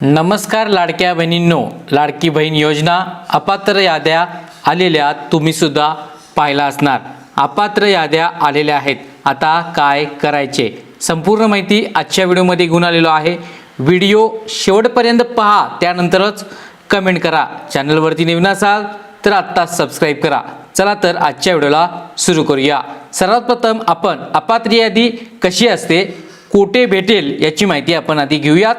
नमस्कार लाडक्या बहिणींनो लाडकी बहीण योजना अपात्र याद्या आलेल्या तुम्ही सुद्धा पाहिला असणार. अपात्र याद्या आलेल्या आहेत. आता काय करायचे? संपूर्ण माहिती आजच्या व्हिडिओमध्ये घेऊन आलेलो आहे. व्हिडिओ शेवटपर्यंत पहा त्यानंतरच कमेंट करा. चॅनलवरती नवीन असाल तर आत्ताच सबस्क्राईब करा. चला तर आजच्या व्हिडिओला सुरू करूया. सर्वात प्रथम आपण अपात्र यादी कशी असते कोठे भेटेल याची माहिती आपण आधी घेऊयात.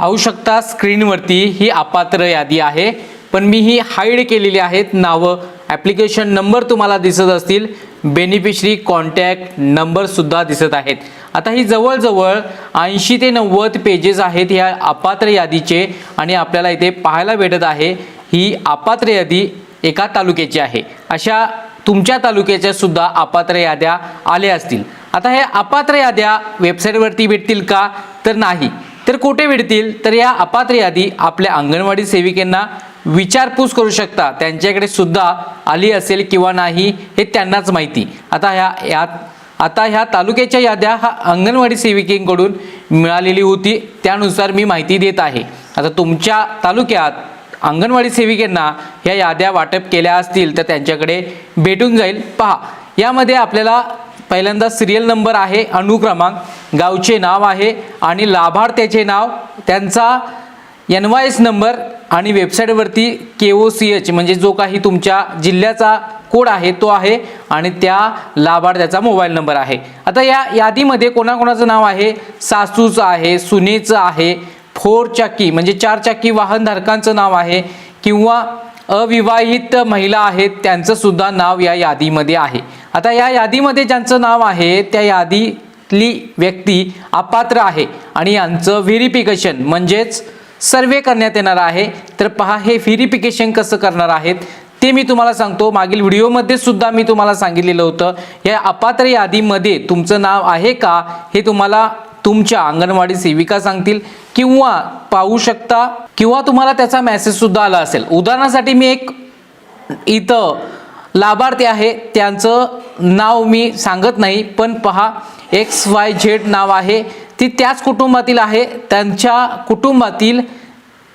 पाहू शकता स्क्रीनवरती ही अपात्र यादी आहे. पण मी ही हाईड केलेली आहेत. नावं ॲप्लिकेशन नंबर तुम्हाला दिसत असतील. बेनिफिशरी कॉन्टॅक्ट नंबरसुद्धा दिसत आहेत. आता ही जवळजवळ ऐंशी ते नव्वद पेजेस आहेत ह्या अपात्र यादीचे आणि आपल्याला इथे पाहायला भेटत आहे. ही अपात्र यादी एका तालुक्याची आहे. अशा तुमच्या तालुक्याच्या सुद्धा अपात्र याद्या आल्या असतील. आता हे अपात्र याद्या वेबसाईटवरती भेटतील का? तर नाही. तर कुठे भेटतील तर या अपात्र यादी आपल्या अंगणवाडी सेविकेंना विचारपूस करू शकता. त्यांच्याकडे सुद्धा आली असेल किंवा नाही हे त्यांनाच माहिती. आता ह्या यात आता ह्या तालुक्याच्या याद्या हा अंगणवाडी सेविकेकडून मिळालेली होती. त्यानुसार मी माहिती देत आहे. आता तुमच्या तालुक्यात अंगणवाडी सेविकेंना ह्या याद्या वाटप केल्या असतील तर त्यांच्याकडे भेटून जाईल. पहा यामध्ये आपल्याला पहिल्यांदा सिरियल नंबर आहे अनुक्रमांक गावचे नाव आहे आणि लाभार्थ्याचे नाव त्यांचा एन वाय एस नंबर आणि वेबसाईटवरती के ओ सी एच म्हणजे जो काही तुमच्या जिल्ह्याचा कोड आहे तो आहे आणि त्या लाभार्थ्याचा मोबाईल नंबर आहे. आता या यादीमध्ये कोणाकोणाचं नाव आहे? सासूचं आहे सुनेचं आहे फोर चाकी म्हणजे चार चाकी वाहनधारकांचं नाव आहे किंवा अविवाहित महिला आहेत त्यांचं सुद्धा नाव या यादीमध्ये आहे. आता या यादीमध्ये ज्यांचं नाव आहे त्या यादीतली व्यक्ती अपात्र आहे आणि यांचं व्हेरिफिकेशन म्हणजेच सर्वे करण्यात येणार आहे. तर पहा हे व्हेरिफिकेशन कसं करणार आहेत ते मी तुम्हाला सांगतो. मागील व्हिडिओमध्ये सुद्धा मी तुम्हाला सांगितलेलं होतं या अपात्र यादीमध्ये तुमचं नाव आहे का हे तुम्हाला तुमच्या अंगणवाडी सेविका सांगतील. किंवा पाहू शकता किंवा तुम्हाला त्याचा मेसेज सुद्धा आला असेल. उदाहरणासाठी मी एक इथं लाभार्थी आहे. त्यांचं नाव मी सांगत नाही पण पहा एक्स वाय झेड नाव आहे. ती त्याच कुटुंबातील आहे. त्यांच्या कुटुंबातील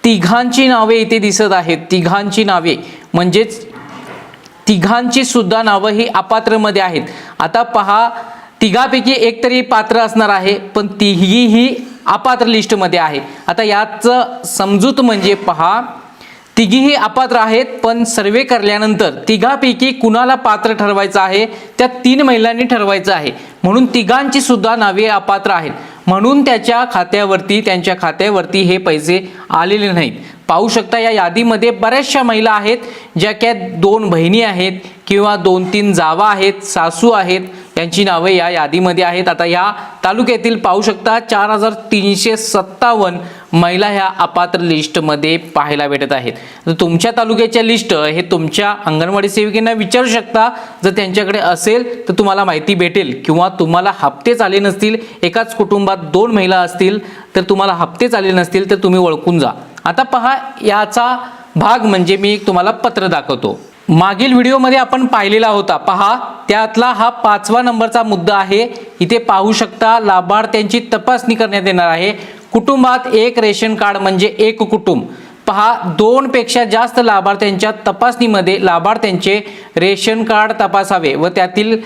तिघांची नावे इथे दिसत आहेत. तिघांची नावे. म्हणजेच तिघांची सुद्धा नावं ही अपात्रमध्ये आहेत. आता पहा तिघापैकी एक तरी पात्र असणार आहे पण तिघी ही अपात्र लिस्टमध्ये आहे. आता याचं समजूत म्हणजे पहा तिघीही अपात्र आहेत पण सर्वे करल्यानंतर तिघापैकी कुणाला पात्र ठरवायचं आहे त्या तीन महिलांनी ठरवायचं आहे. म्हणून तिघांची सुद्धा नावे अपात्र आहेत. म्हणून त्याच्या खात्यावरती त्यांच्या खात्यावरती हे पैसे आलेले नाहीत. पाहू शकता या यादीमध्ये बऱ्याचशा महिला आहेत ज्या क्या दोन बहिणी आहेत किंवा दोन तीन जावा आहेत सासू आहेत यांची नावे या यादीमध्ये आहेत. आता या तालुक्यातील पाहू शकता चार हजार तीनशे सत्तावन्न महिला ह्या अपात्र लिस्टमध्ये पाहायला भेटत आहेत. तर तुमच्या तालुक्याच्या लिस्ट हे तुमच्या अंगणवाडी सेविकेंना विचारू शकता. जर त्यांच्याकडे असेल तर तुम्हाला माहिती भेटेल किंवा तुम्हाला हप्तेच आले नसतील एकाच कुटुंबात दोन महिला असतील तर तुम्हाला हप्तेच आले नसतील तर तुम्ही ओळखून जा. आता पहा याचा भाग म्हणजे मी एक तुम्हाला पत्र दाखवतो. मागील व्हिडिओमध्ये आपण पाहिलेला होता. पहा त्यातला हा पाचवा नंबरचा मुद्दा आहे. इथे पाहू शकता लाभार्थ्यांची तपासणी करण्यात येणार आहे. कुटुंबात एक रेशन कार्ड म्हणजे एक कुटुंब. पहा दोनपेक्षा जास्त लाभार्थ्यांच्या तपासणीमध्ये लाभार्थ्यांचे रेशन कार्ड तपासावे व त्यातील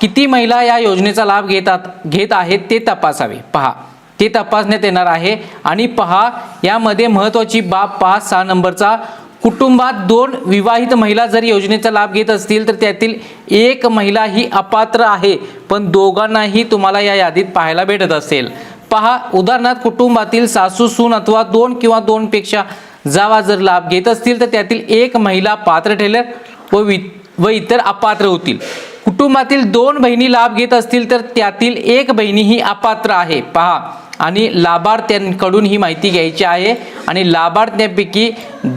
किती महिला या योजनेचा लाभ घेतात घेत आहेत ते तपासावे. पहा ते तपासण्यात येणार आहे. आणि पहा यामध्ये महत्त्वाची बाब पाच सहा नंबरचा कुटुंबात दोन विवाहित महिला जर योजनेचा लाभ घेत असतील तर त्यातील एक महिला ही अपात्र आहे पण दोघांनाही तुम्हाला या यादीत पाहायला भेटत असेल. पहा उदाहरणार्थ कुटुंबातील सासू सून अथवा दोन किंवा दोनपेक्षा जावा जर लाभ घेत असतील तर त्यातील एक महिला पात्र ठेलर व वि व इतर अपात्र होतील. कुटुंबातील दोन बहिणी लाभ घेत असतील तर त्यातील एक बहिणी ही अपात्र आहे. पहा आणि लाभार्थ्यांकडून ही माहिती घ्यायची आहे. आणि लाभार्थ्यांपैकी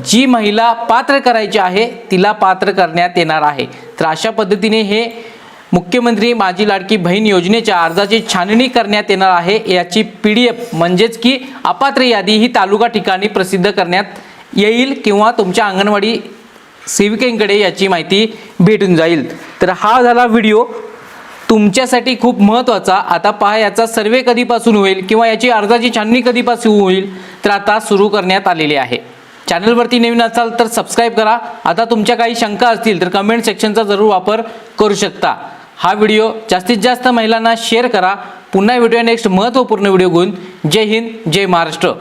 जी महिला पात्र करायची आहे तिला पात्र करण्यात येणार आहे. तर अशा पद्धतीने हे मुख्यमंत्री माझी लाडकी बहीण योजनेच्या अर्जाची छाननी करण्यात येणार आहे. याची पी डी एफ म्हणजेच की अपात्र यादी ही तालुका ठिकाणी प्रसिद्ध करण्यात येईल किंवा तुमच्या अंगणवाडी सेविकेंकडे याची माहिती भेटून जाईल. तर हा झाला व्हिडिओ. तुमच्यासाठी खूप महत्त्वाचा. आता पहा याचा सर्वे कधीपासून होईल किंवा याची अर्जाची छाननी कधीपासून होईल तर आता सुरू करण्यात आलेली आहे. चॅनलवरती नवीन असाल तर सबस्क्राईब करा. आता तुमच्या काही शंका असतील तर कमेंट सेक्शनचा जरूर वापर करू शकता. हा व्हिडिओ जास्तीत जास्त महिलांना शेअर करा. पुन्हा व्हिडिओ नेक्स्ट महत्त्वपूर्ण व्हिडिओ घेऊन. जय हिंद जय महाराष्ट्र.